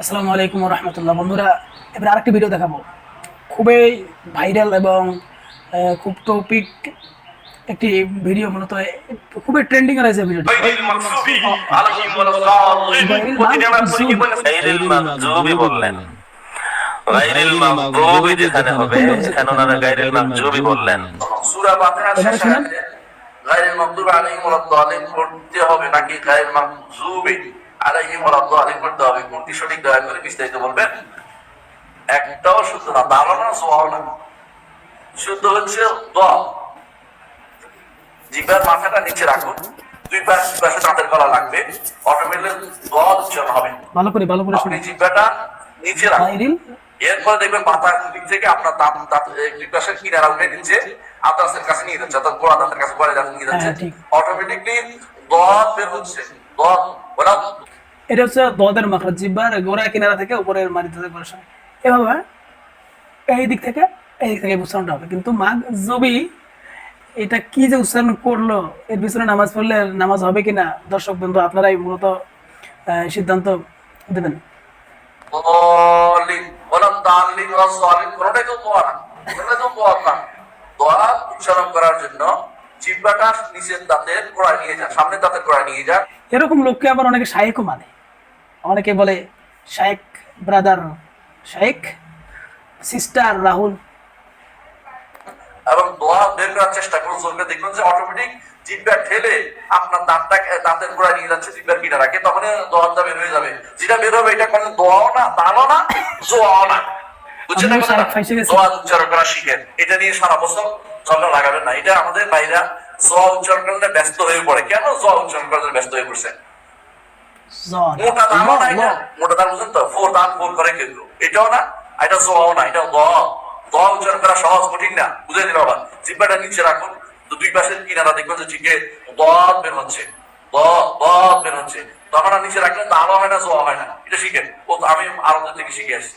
আসসালামু আলাইকুম রহমতুল্লাহ বন্ধুরা এবার আরেকটি ভিডিও দেখাবো। খুবই ভাইরাল এবং খুব টপিক একটি ভিডিও মূলত খুবই ট্রেন্ডিং রয়েছে ভিডিওটি বললেন। গাইরিল যেখানে হবে এখানে ওনারা গাইরিল মাগদুবি বললেন। সূরা ফাতিহা শেষে গাইরিল মাগদুবি আলাইহিম ওয়াল পড়তে হবে নাকি গাইরিল মাগদুবি আলাইহিম ওয়ালাদ দালিন পড়তে হবে। কোনটি সঠিক দয়া করে বিস্তারিত বলবেন? একটাও শুদ্ধ না দাঁড়ানো সোয়াও না। শুদ্ধ হচ্ছে দ। জিহ্বার মাথাটা নিচে রাখুন দুই পাশে পাশে দাঁতের গলা লাগবে। অটোমেটিক দ উচ্চারণ হবে। ভালো করে ভালো করে শুনে জিহ্বাটা নিচে রাখুন। এরপরে দেখবেন মাথার দিক থেকে আপনার দাঁত দাঁত পাশের কিনারা উঠে দিচ্ছে আদাসের কাছে নিয়ে যাচ্ছে অর্থাৎ গোড়া দাঁতের কাছে গোড়া দাঁত নিয়ে যাচ্ছে। হ্যাঁ, অটোমেটিকলি দত বের হচ্ছে। এটা হচ্ছে দদের মাখরাজ, জিব্বার গোড়া কিনারা থেকে উপরের মারিতে করে সময়। এভাবে এই দিক থেকে এই দিক থেকে উচ্চারণটা হবে। কিন্তু মাগ জবি এটা কি যে উচ্চারণ করল, এর পিছনে নামাজ পড়লে নামাজ হবে কিনা, দর্শক বন্ধু, আপনারাই মূলত সিদ্ধান্ত দেবেন। করার জন্য জিহ্বাটা নিচের দাঁতের গোড়া নিয়ে যান সামনের দাঁতের গোড়া নিয়ে যান। এরকম লোককে আবার অনেকে শায়েকও মানে। অনেকে বলে শায়েক ব্রাদার শায়েক সিস্টার রাহুল। এবং দোয়া বের করার চেষ্টা করুন জোরকে দেখবেন যে অটোমেটিক জিব্বা ঠেলে আপনার দাঁতটা দাঁতের গোড়া নিয়ে যাচ্ছে জিব্বার কিনা রাখে তখন দোয়াটা বের হয়ে যাবে। যেটা বের হবে এটা কোনো দোয়াও না দানও না জোয়াও না। বুঝছেন। দোয়া উচ্চারণ করা শিখেন। এটা নিয়ে সারা বছর ঝগড়া লাগাবেন না। এটা আমাদের ভাইরা জোয়া উচ্চারণ করতে ব্যস্ত হয়ে পড়ে। কেন জোয়া উচ্চারণ করতে ব্যস্ত হয়ে পড়ছে? মোটা দানও না? এটা মোটা দান বুঝেন তো? ফোর দান ফোর করে কিন্তু। এটাও না এটা জোয়াও না এটা দ দ উচ্চারণ করা সহজ কঠিন না। বুঝে বাবা। জিব্বাটা নিচে রাখুন। তো দুই পাশের কিনারা দেখবেন যে ঠিকই দ বের হচ্ছে। দ দ বের হচ্ছে। তখন আর নিচে রাখলে দানও হয় না জোয়া হয় না। এটা শিখেন। ও আমি আরবদের থেকে শিখে আসছি।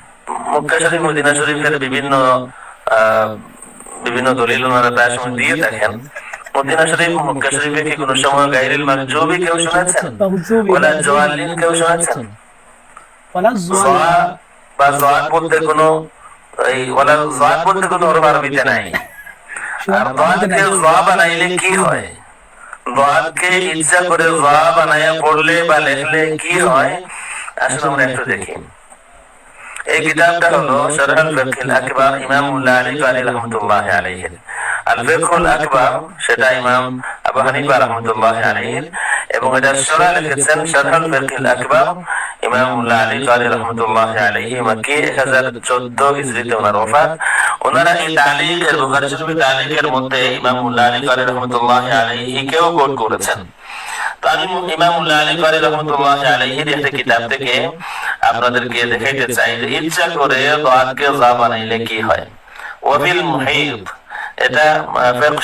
মক্কা শরীফ মদিনা শরীফের বিভিন্ন বিভিন্ন দলিল ওনারা প্রায় সময় দিয়ে থাকেন। মদিনা শরীফ মক্কা শরীফে কি কোনো সময় গাইরিল মাকজুবি কেউ শুনেছেন? ওলা জওয়ালিন কেউ শুনেছেন? ওলা জোয়া জোয়া বা জোয়া কোনো এই ওলা জোয়া পড়তে কোনো ওর আরবিতে নাই। আর দোয়াতকে জোয়া বানাইলে কি হয়? দোয়াতকে ইচ্ছা করে জোয়া বানাইয়া পড়লে বা লেখলে কি হয়? আসলে আমরা একটু দেখি। এই কিতাবটা হলো শরহুল ফিকহুল আকবার ইমাম আলী কালী রহমাতুল্লাহ আলাইহি আল ফিকহুল আকবার সেটা ইমাম আবু হানিফা রহমাতুল্লাহ আলাইহি এবং এটা শরহ লিখেছেন শরহুল ফিকহুল আকবার ইমাম আলী কালী রহমাতুল্লাহ আলাইহি মক্কি 1014 হিজরিতে ওনার ওফাত ওনারা এই তালিকের বুখারী শরীফের তালিকের মধ্যে ইমাম আলী কালী রহমাতুল্লাহ আলাইহি কেও কোট করেছেন। তো আমি আলী কারি রহমতুল্লাহ আলাইহির একটা কিতাব থেকে আপনাদেরকে দেখাইতে চাই যে ইচ্ছা করে দোয়াতকে যা বানাইলে কি হয়? ওয়াবিল মুহিত। এটা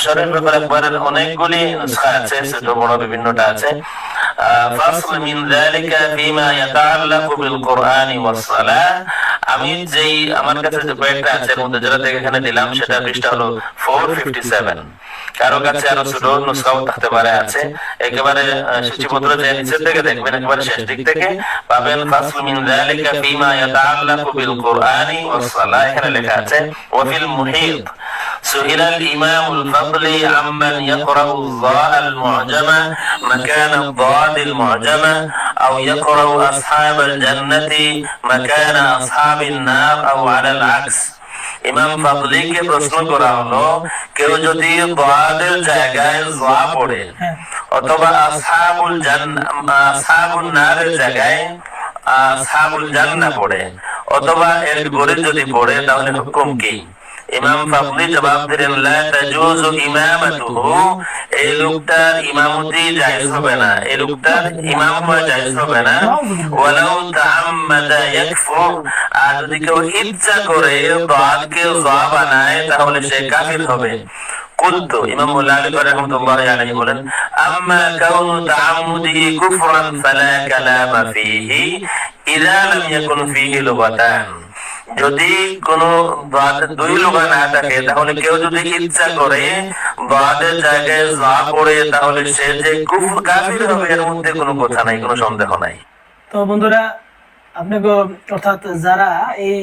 শরীফ ব্যাপার একবারের অনেকগুলি আছে ছোট বড় বিভিন্নটা আছে। ফাসল মিন যালিকা ফিমা ইয়াতাআল্লাকু বিল কুরআনি ওয়াস সালাহ। আমি যেই আমার কাছে যে কয়েকটা আছে এর মধ্যে যেটা থেকে এখানে দিলাম সেটা পৃষ্ঠা হলো 457 কারো কাছে আরো ছোট নুসখাও থাকতে পারে আছে একেবারে আহ, সূচিপত্র যে নিচের থেকে দেখবেন একেবারে শেষ দিক থেকে পাবেন ফাসল মিন যালিকা ফিমা ইয়াতাআল্লাকু বিল কুরআনি ওয়াস সালাহ এখানে লেখা আছে ওয়া ফিল মুহিত سئل الإمام الفضلي عمن يقرأ الضاء المعجمة مكان الضاد المعجمة أو يقرأ أصحاب الجنة مكان أصحاب النار أو على العكس ইমাম ফাদলিকে প্রশ্ন করা হলো, কেউ যদি বাদের জায়গায় জোয়া পড়ে, অথবা আসহাবুল জান্নাহ আসহাবুল নারের জায়গায় আসহাবুল জান্নাহ পড়ে, অথবা এর গরে যদি পড়ে, তাহলে হুকুম কি? ইমাম ফাবলি জবাব দিলেন লা তাজুজু ইমামাতুহু এই লোকটার ইমামতি জায়েজ হবে না এই লোকটার ইমাম হওয়া জায়েজ হবে না ওয়ালাউ তাআম্মাদা ইয়াকফুর আর যদি কেউ ইচ্ছা করে দাদকে যা বানায় তাহলে সে কাফির হবে قلت إمام مالك رحمة الله عليه বলেন أما كون تعمده كفرا فلا كلام فيه إذا لم يكن فيه لغتان যদি কোন দুই লোকা না থাকে, তাহলে কেউ যদি ইচ্ছা করে বাদের জায়গায় যা পড়ে, তাহলে সে যে কুফর কাফির হবে, এর মধ্যে কোনো কথা নাই, কোনো সন্দেহ নাই। তো বন্ধুরা, আপনাকে অর্থাৎ যারা এই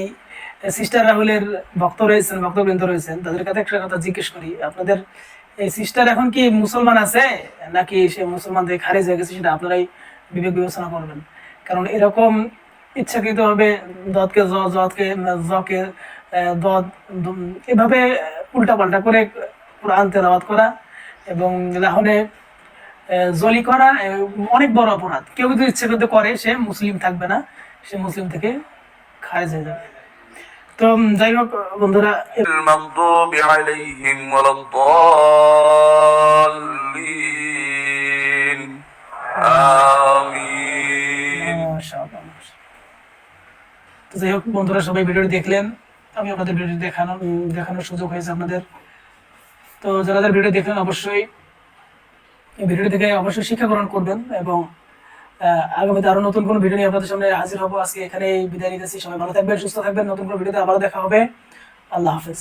সিস্টার রাহুলের ভক্ত রয়েছেন, ভক্তবৃন্দ রয়েছেন, তাদের কাছে একটা কথা জিজ্ঞেস করি। আপনাদের এই সিস্টার এখন কি মুসলমান আছে? নাকি সে মুসলমান থেকে খারিজ হয়ে গেছে, সেটা আপনারাই বিবেক বিবেচনা করবেন। কারণ এরকম ইচ্ছাকৃত ভাবে দদকে জ জদকে জকে আহ, দদ দম- এভাবে উল্টা পাল্টা করে কোরআন তেলাওয়াত করা এবং লাহনে আহ, জলি করা আহ, অনেক বড় অপরাধ কেউ যদি ইচ্ছে করতে করে সে মুসলিম থাকবে না সে মুসলিম থেকে খারেজ হয়ে যাবে তো উম, যাই হোক বন্ধুরা এ- المغضوب عليهم ولا الضالين যাই হোক, বন্ধুরা সবাই ভিডিওটি দেখলেন। আমি আপনাদের ভিডিও দেখানো দেখানোর সুযোগ হয়েছে আপনাদের। তো যারা যারা ভিডিও দেখলেন, অবশ্যই এই ভিডিওটি থেকে অবশ্যই শিক্ষা গ্রহণ করবেন এবং আগামীতে আরও নতুন কোনো ভিডিও নিয়ে আপনাদের সামনে হাজির হব। আজকে এখানে বিদায় নিতেছি। সবাই ভালো থাকবেন, সুস্থ থাকবেন। নতুন কোনো ভিডিওতে আবার দেখা হবে। আল্লাহ হাফেজ।